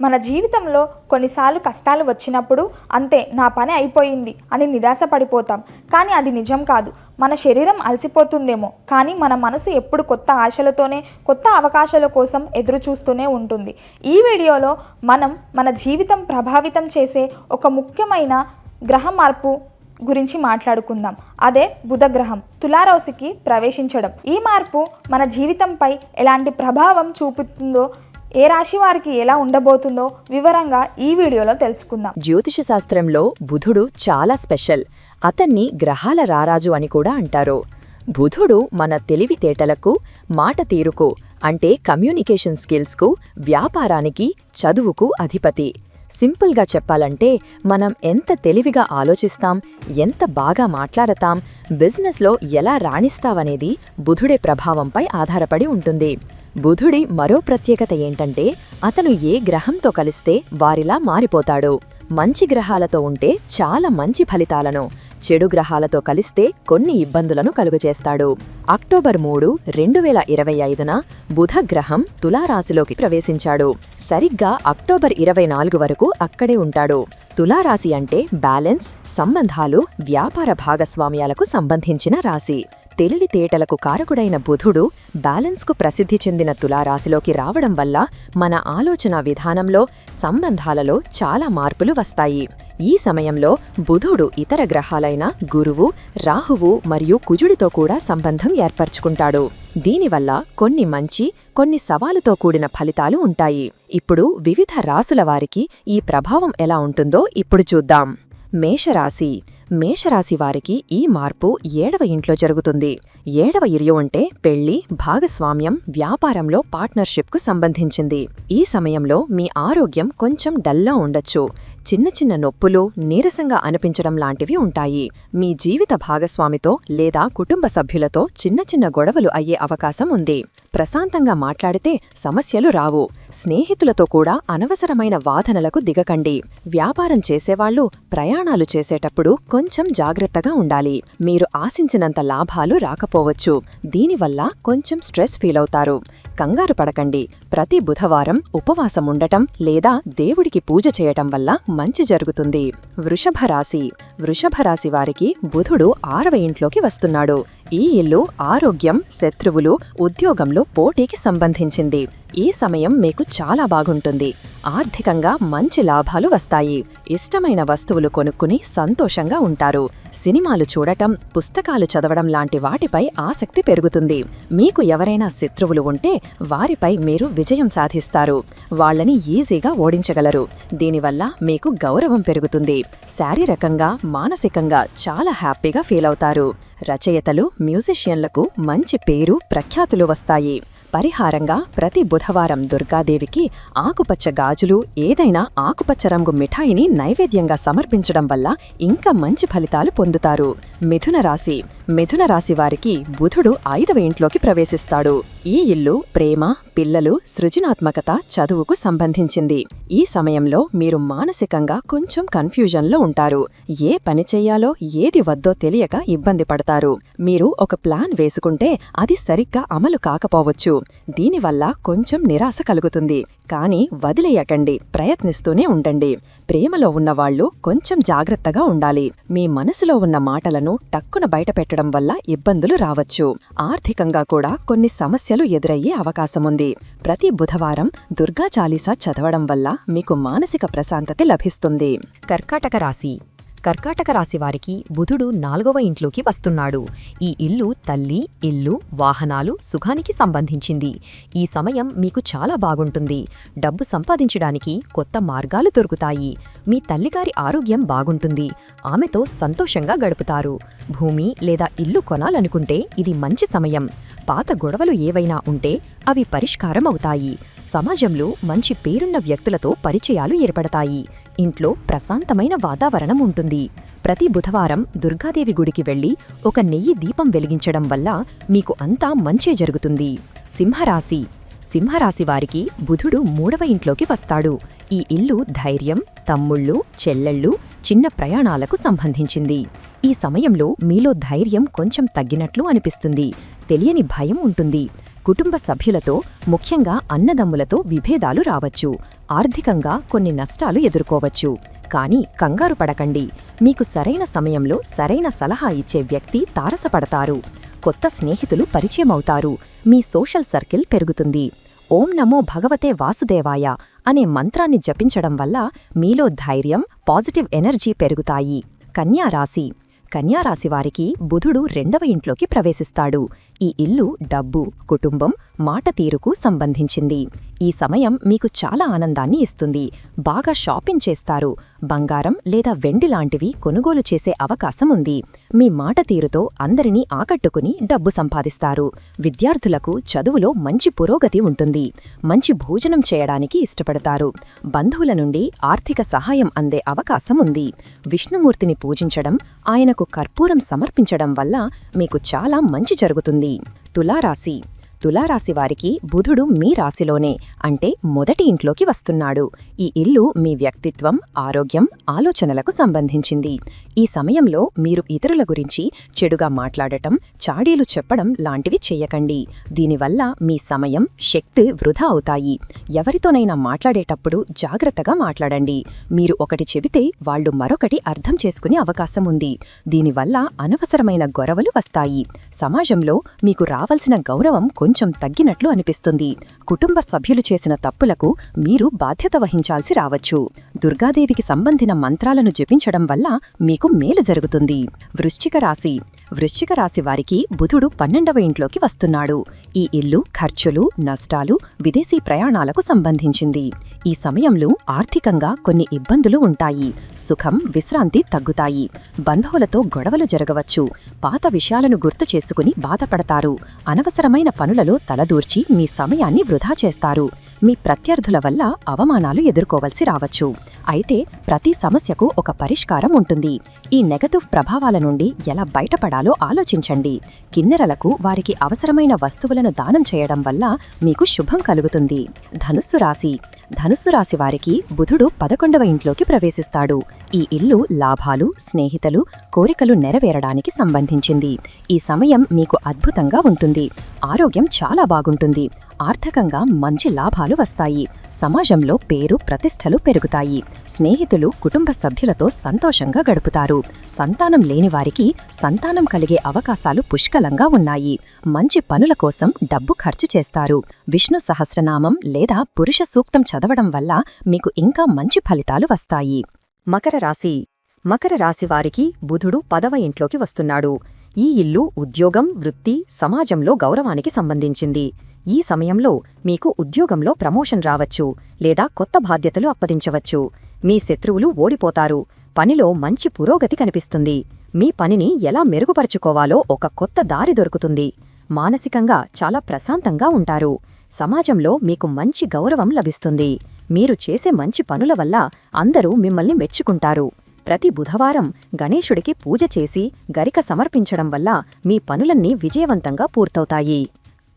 మన జీవితంలో కొన్నిసార్లు కష్టాలు వచ్చినప్పుడు అంతే నా పని అయిపోయింది అని నిరాశపడిపోతాం. కానీ అది నిజం కాదు. మన శరీరం అలసిపోతుందేమో. కానీ మన మనసు ఎప్పుడు కొత్త ఆశలతోనే కొత్త అవకాశాల కోసం ఎదురు చూస్తూనే ఉంటుంది. ఈ వీడియోలో మనం మన జీవితం ప్రభావితం చేసే ఒక ముఖ్యమైన గ్రహ మార్పు గురించి మాట్లాడుకుందాం. అదే బుధగ్రహం తులారోసికి ప్రవేశించడం. ఈ మార్పు మన జీవితంపై ఎలాంటి ప్రభావం చూపుతుందో ఏ రాశి వారికి ఎలా ఉండబోతుందో వివరంగా ఈ వీడియోలో తెలుసుకుందాం. జ్యోతిష శాస్త్రంలో బుధుడు చాలా స్పెషల్. అతన్ని గ్రహాల రారాజు అని కూడా అంటారు. బుధుడు మన తెలివితేటలకు మాట తీరుకు అంటే కమ్యూనికేషన్ స్కిల్స్కు వ్యాపారానికి చదువుకు అధిపతి. సింపుల్గా చెప్పాలంటే మనం ఎంత తెలివిగా ఆలోచిస్తాం ఎంత బాగా మాట్లాడతాం బిజినెస్లో ఎలా రాణిస్తావనేది బుధుడే ప్రభావంపై ఆధారపడి ఉంటుంది. బుధుడి మరో ప్రత్యేకత ఏంటంటే అతను ఏ గ్రహంతో కలిస్తే వారిలా మారిపోతాడు. మంచి గ్రహాలతో ఉంటే చాలా మంచి ఫలితాలను చెడు గ్రహాలతో కలిస్తే కొన్ని ఇబ్బందులను కలుగజేస్తాడు. అక్టోబర్ మూడు రెండు వేల ఇరవై ఐదున బుధ గ్రహం తులారాశిలోకి ప్రవేశించాడు. సరిగ్గా అక్టోబర్ ఇరవై నాలుగు వరకు అక్కడే ఉంటాడు. తులారాశి అంటే బ్యాలెన్స్ సంబంధాలు వ్యాపార భాగస్వామ్యాలకు సంబంధించిన రాశి. తెలివితేటలకు కారకుడైన బుధుడు బ్యాలెన్స్కు ప్రసిద్ధి చెందిన తులారాశిలోకి రావడం వల్ల మన ఆలోచన విధానంలో సంబంధాలలో చాలా మార్పులు వస్తాయి. ఈ సమయంలో బుధుడు ఇతర గ్రహాలైన గురువు రాహువు మరియు కుజుడితో కూడా సంబంధం ఏర్పరచుకుంటాడు. దీనివల్ల కొన్ని మంచి కొన్ని సవాలుతో కూడిన ఫలితాలు ఉంటాయి. ఇప్పుడు వివిధ రాసుల వారికి ఈ ప్రభావం ఎలా ఉంటుందో ఇప్పుడు చూద్దాం. మేషరాశి మేషరాశి వారికి ఈ మార్పు ఏడవ ఇంట్లో జరుగుతుంది. ఏడవ ఇరియో అంటే పెళ్ళి భాగస్వామ్యం వ్యాపారంలో పార్ట్నర్షిప్కు సంబంధించింది. ఈ సమయంలో మీ ఆరోగ్యం కొంచెం డల్లా ఉండొచ్చు. చిన్న చిన్న నొప్పులు నీరసంగా అనిపించడం లాంటివి ఉంటాయి. మీ జీవిత భాగస్వామితో లేదా కుటుంబ సభ్యులతో చిన్న చిన్న గొడవలు అయ్యే అవకాశం ఉంది. ప్రశాంతంగా మాట్లాడితే సమస్యలు రావు. స్నేహితులతో కూడా అనవసరమైన వాదనలకు దిగకండి. వ్యాపారం చేసేవాళ్ళు ప్రయాణాలు చేసేటప్పుడు కొంచెం జాగ్రత్తగా ఉండాలి. మీరు ఆశించినంత లాభాలు రాకపో రాకపోవచ్చు దీనివల్ల కొంచెం స్ట్రెస్ ఫీల్ అవుతారు. కంగారు పడకండి. ప్రతి బుధవారం ఉపవాసం ఉండటం లేదా దేవుడికి పూజ చేయటం వల్ల మంచి జరుగుతుంది. వృషభ రాశి వారికి బుధుడు ఆరవ ఇంట్లోకి వస్తున్నాడు. ఈ ఇల్లు ఆరోగ్యం శత్రువులు ఉద్యోగంలో పోటీకి సంబంధించింది. ఈ సమయం మీకు చాలా బాగుంటుంది. ఆర్థికంగా మంచి లాభాలు వస్తాయి. ఇష్టమైన వస్తువులు కొనుక్కుని సంతోషంగా ఉంటారు. సినిమాలు చూడటం పుస్తకాలు చదవడం లాంటి వాటిపై ఆసక్తి పెరుగుతుంది. మీకు ఎవరైనా శత్రువులు ఉంటే వారిపై మీరు విజయం సాధిస్తారు. వాళ్ళని ఈజీగా ఓడించగలరు. దీనివల్ల మీకు గౌరవం పెరుగుతుంది. శారీరకంగా మానసికంగా చాలా హ్యాపీగా ఫీల్ అవుతారు. రచయితలు మ్యూజిషియన్లకు మంచి పేరు ప్రఖ్యాతులు వస్తాయి. పరిహారంగా ప్రతి బుధవారం దుర్గాదేవికి ఆకుపచ్చ గాజులు ఏదైనా ఆకుపచ్చ రంగు మిఠాయిని నైవేద్యంగా సమర్పించడం వల్ల ఇంకా మంచి ఫలితాలు పొందుతారు. మిథున రాశి మిథున రాశి వారికి బుధుడు ఐదవ ఇంట్లోకి ప్రవేశిస్తాడు. ఈ ఇల్లు ప్రేమ పిల్లలు సృజనాత్మకత చదువుకు సంబంధించింది. ఈ సమయంలో మీరు మానసికంగా కొంచెం కన్ఫ్యూజన్లో ఉంటారు. ఏ పని చెయ్యాలో ఏది వద్దో తెలియక ఇబ్బంది పడతారు. మీరు ఒక ప్లాన్ వేసుకుంటే అది సరిగ్గా అమలు కాకపోవచ్చు. దీనివల్ల కొంచెం నిరాశ కలుగుతుంది. కానీ వదిలేయకండి ప్రయత్నిస్తూనే ఉండండి. ప్రేమలో ఉన్నవాళ్ళు కొంచెం జాగ్రత్తగా ఉండాలి. మీ మనసులో ఉన్న మాటలను టక్కున బయటపెట్టడం వల్ల ఇబ్బందులు రావచ్చు. ఆర్థికంగా కూడా కొన్ని సమస్యలు ఎదురయ్యే అవకాశముంది ప్రతి బుధవారం దుర్గా చాలీసా చదవడం వల్ల మీకు మానసిక ప్రశాంతత లభిస్తుంది. కర్కాటక రాశి కర్కాటక రాశి వారికి బుధుడు నాలుగవ ఇంట్లోకి వస్తున్నాడు. ఈ ఇల్లు తల్లి ఇల్లు వాహనాలు సుఖానికి సంబంధించింది. ఈ సమయం మీకు చాలా బాగుంటుంది. డబ్బు సంపాదించడానికి కొత్త మార్గాలు దొరుకుతాయి. మీ తల్లిగారి ఆరోగ్యం బాగుంటుంది. ఆమెతో సంతోషంగా గడుపుతారు. భూమి లేదా ఇల్లు కొనాలనుకుంటే ఇది మంచి సమయం. పాత గొడవలు ఏవైనా ఉంటే అవి పరిష్కారం అవుతాయి సమాజంలో మంచి పేరున్న వ్యక్తులతో పరిచయాలు ఏర్పడతాయి. ఇంట్లో ప్రశాంతమైన వాతావరణం ఉంటుంది. ప్రతి బుధవారం దుర్గాదేవి గుడికి వెళ్ళి ఒక నెయ్యి దీపం వెలిగించడం వల్ల మీకు అంతా మంచే జరుగుతుంది. సింహరాశి. సింహరాశి వారికి బుధుడు మూడవ ఇంట్లోకి వస్తాడు. ఈ ఇల్లు ధైర్యం తమ్ముళ్ళు చెల్లెళ్ళు చిన్న ప్రయాణాలకు సంబంధించింది. ఈ సమయంలో మీలో ధైర్యం కొంచెం తగ్గినట్లు అనిపిస్తుంది. తెలియని భయం ఉంటుంది. కుటుంబ సభ్యులతో ముఖ్యంగా అన్నదమ్ములతో విభేదాలు రావచ్చు. ఆర్థికంగా కొన్ని నష్టాలు ఎదుర్కోవచ్చు. కానీ కంగారు పడకండి. మీకు సరైన సమయంలో సరైన సలహా ఇచ్చే వ్యక్తి తారసపడతారు. కొత్త స్నేహితులు పరిచయమవుతారు. మీ సోషల్ సర్కిల్ పెరుగుతుంది. ఓం నమో భగవతే వాసుదేవాయ అనే మంత్రాన్ని జపించడం వల్ల మీలో ధైర్యం పాజిటివ్ ఎనర్జీ పెరుగుతాయి. కన్యా కన్యారాశివారికి కన్యా బుధుడు రెండవ ఇంట్లోకి ప్రవేశిస్తాడు. ఈ ఇల్లు డబ్బు కుటుంబం మాట తీరుకు సంబంధించింది. ఈ సమయం మీకు చాలా ఆనందాన్ని ఇస్తుంది. బాగా షాపింగ్ చేస్తారు. బంగారం లేదా వెండి లాంటివి కొనుగోలు చేసే అవకాశం ఉంది. మీ మాట తీరుతో అందరినీ ఆకట్టుకుని డబ్బు సంపాదిస్తారు. విద్యార్థులకు చదువులో మంచి పురోగతి ఉంటుంది. మంచి భోజనం చేయడానికి ఇష్టపడతారు. బంధువుల నుండి ఆర్థిక సహాయం అందే అవకాశం ఉంది. విష్ణుమూర్తిని పూజించడం ఆయనకు కర్పూరం సమర్పించడం వల్ల మీకు చాలా మంచి జరుగుతుంది. తులారాశి తులారాశి వారికి బుధుడు మీ రాశిలోనే అంటే మొదటి ఇంట్లోకి వస్తున్నాడు. ఈ ఇల్లు మీ వ్యక్తిత్వం ఆరోగ్యం ఆలోచనలకు సంబంధించింది. ఈ సమయంలో మీరు ఇతరుల గురించి చెడుగా మాట్లాడటం చాడీలు చెప్పడం లాంటివి చెయ్యకండి దీనివల్ల మీ సమయం శక్తి వృధా అవుతాయి. ఎవరితోనైనా మాట్లాడేటప్పుడు జాగ్రత్తగా మాట్లాడండి. మీరు ఒకటి చెబితే వాళ్ళు మరొకటి అర్థం చేసుకునే అవకాశం ఉంది. దీనివల్ల అనవసరమైన గొరవలు వస్తాయి. సమాజంలో మీకు రావలసిన గౌరవం కొంచెం తగ్గినట్లు అనిపిస్తుంది. కుటుంబ సభ్యులు చేసిన తప్పులకు మీరు బాధ్యత వహించాల్సి రావచ్చు. దుర్గాదేవికి సంబంధిన మంత్రాలను జపించడం వల్ల మీకు మేలు జరుగుతుంది. వృశ్చిక రాశి. వృశ్చిక రాశి వారికి బుధుడు పన్నెండవ ఇంట్లోకి వస్తున్నాడు. ఈ ఇల్లు ఖర్చులు నష్టాలు విదేశీ ప్రయాణాలకు సంబంధించింది. ఈ సమయంలో ఆర్థికంగా కొన్ని ఇబ్బందులు ఉంటాయి. సుఖం విశ్రాంతి తగ్గుతాయి. బంధువులతో గొడవలు జరగవచ్చు. పాత విషయాలను గుర్తు చేసుకుని బాధపడతారు. అనవసరమైన పనులలో తలదూర్చి మీ సమయాన్ని వృధా చేస్తారు. మీ ప్రత్యర్థుల వల్ల అవమానాలు ఎదుర్కోవలసి రావచ్చు. అయితే ప్రతి సమస్యకు ఒక పరిష్కారం ఉంటుంది. ఈ నెగటివ్ ప్రభావాల నుండి ఎలా బయటపడాలో ఆలోచించండి. కిన్నెరలకు వారికి అవసరమైన వస్తువులను దానం చేయడం వల్ల మీకు శుభం కలుగుతుంది. ధనుస్సు రాశి. ధనుస్సు రాశి వారికి బుధుడు పదకొండవ ఇంట్లోకి ప్రవేశిస్తాడు. ఈ ఇల్లు లాభాలు స్నేహితులు కోరికలు నెరవేరడానికి సంబంధించింది. ఈ సమయం మీకు అద్భుతంగా ఉంటుంది. ఆరోగ్యం చాలా బాగుంటుంది. ఆర్థికంగా మంచి లాభాలు వస్తాయి. సమాజంలో పేరు ప్రతిష్టలు పెరుగుతాయి. స్నేహితులు కుటుంబ సభ్యులతో సంతోషంగా గడుపుతారు. సంతానం లేని వారికి సంతానం కలిగే అవకాశాలు పుష్కలంగా ఉన్నాయి. మంచి పనుల కోసం డబ్బు ఖర్చు చేస్తారు. విష్ణు సహస్రనామం లేదా పురుష సూక్తం చదవడం వల్ల మీకు ఇంకా మంచి ఫలితాలు వస్తాయి. మకర రాశి. మకర రాశి వారికి బుధుడు పదవ ఇంట్లోకి వస్తున్నాడు. ఈ ఇల్లు ఉద్యోగం వృత్తి సమాజంలో గౌరవానికి సంబంధించింది. ఈ సమయంలో మీకు ఉద్యోగంలో ప్రమోషన్ రావచ్చు లేదా కొత్త బాధ్యతలు అప్పదించవచ్చు మీ శత్రువులు ఓడిపోతారు. పనిలో మంచి పురోగతి కనిపిస్తుంది. మీ పనిని ఎలా మెరుగుపరుచుకోవాలో ఒక కొత్త దారి దొరుకుతుంది. మానసికంగా చాలా ప్రశాంతంగా ఉంటారు. సమాజంలో మీకు మంచి గౌరవం లభిస్తుంది. మీరు చేసే మంచి పనుల వల్ల అందరూ మిమ్మల్ని మెచ్చుకుంటారు. ప్రతి బుధవారం గణేశుడికి పూజ చేసి గరిక సమర్పించడం వల్ల మీ పనులన్నీ విజయవంతంగా పూర్తవుతాయి.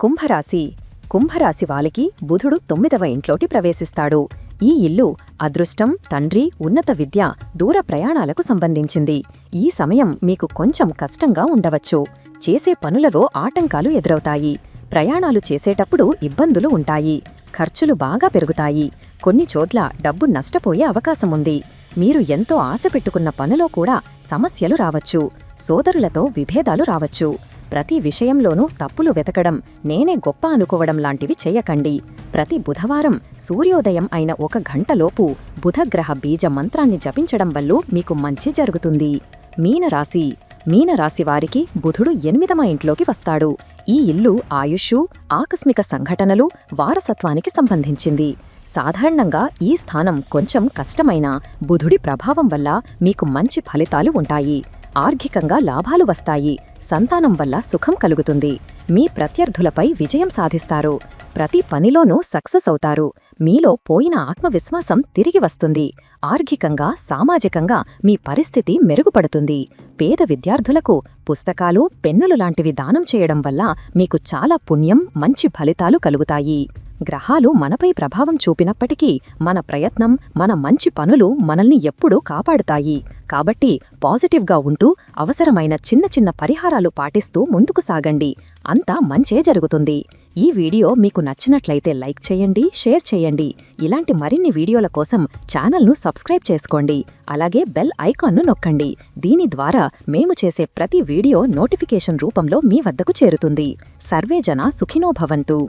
కుంభరాశి. కుంభరాశి వాలికి బుధుడు తొమ్మిదవ ఇంట్లోటి ప్రవేశిస్తాడు. ఈ ఇల్లు అదృష్టం తండ్రి ఉన్నత విద్య దూర ప్రయాణాలకు సంబంధించింది. ఈ సమయం మీకు కొంచెం కష్టంగా ఉండవచ్చు. చేసే పనులలో ఆటంకాలు ఎదురవుతాయి. ప్రయాణాలు చేసేటప్పుడు ఇబ్బందులు ఉంటాయి. ఖర్చులు బాగా పెరుగుతాయి. కొన్ని చోట్ల డబ్బు నష్టపోయే అవకాశముంది మీరు ఎంతో ఆశ పెట్టుకున్న పనిలో కూడా సమస్యలు రావచ్చు. సోదరులతో విభేదాలు రావచ్చు. ప్రతి విషయంలోనూ తప్పులు వెతకడం నేనే గొప్ప అనుకోవడం లాంటివి చేయకండి. ప్రతి బుధవారం సూర్యోదయం అయిన ఒక గంటలోపు బుధగ్రహ బీజ మంత్రాన్ని జపించడం వల్ల మీకు మంచి జరుగుతుంది. మీనరాశి మీనరాశి వారికి బుధుడు ఎనిమిదమ ఇంట్లోకి వస్తాడు. ఈ ఇల్లు ఆయుష్షు ఆకస్మిక సంఘటనలు వారసత్వానికి సంబంధించింది. సాధారణంగా ఈ స్థానం కొంచెం కష్టమైన బుధుడి ప్రభావం వల్ల మీకు మంచి ఫలితాలు ఉంటాయి. ఆర్థికంగా లాభాలు వస్తాయి. సంతానం వల్ల సుఖం కలుగుతుంది. మీ ప్రత్యర్థులపై విజయం సాధిస్తారు. ప్రతి పనిలోనూ సక్సెస్ అవుతారు. మీలో పోయిన ఆత్మవిశ్వాసం తిరిగి వస్తుంది. ఆర్థికంగా సామాజికంగా మీ పరిస్థితి మెరుగుపడుతుంది. పేద విద్యార్థులకు పుస్తకాలు పెన్నులు లాంటివి దానం చేయడం వల్ల మీకు చాలా పుణ్యం మంచి ఫలితాలు కలుగుతాయి. గ్రహాలు మనపై ప్రభావం చూపినప్పటికీ మన ప్రయత్నం మన మంచి పనులు మనల్ని ఎప్పుడూ కాపాడుతాయి. కాబట్టి పాజిటివ్గా ఉంటూ అవసరమైన చిన్న చిన్న పరిహారాలు పాటిస్తూ ముందుకు సాగండి. అంతా మంచే జరుగుతుంది. ఈ వీడియో మీకు నచ్చినట్లయితే లైక్ చేయండి షేర్ చేయండి. ఇలాంటి మరిన్ని వీడియోల కోసం ఛానల్ను సబ్స్క్రైబ్ చేసుకోండి. అలాగే బెల్ ఐకాన్ను నొక్కండి. దీని ద్వారా మేము చేసే ప్రతి వీడియో నోటిఫికేషన్ రూపంలో మీ వద్దకు చేరుతుంది. సర్వేజన సుఖినోభవంతు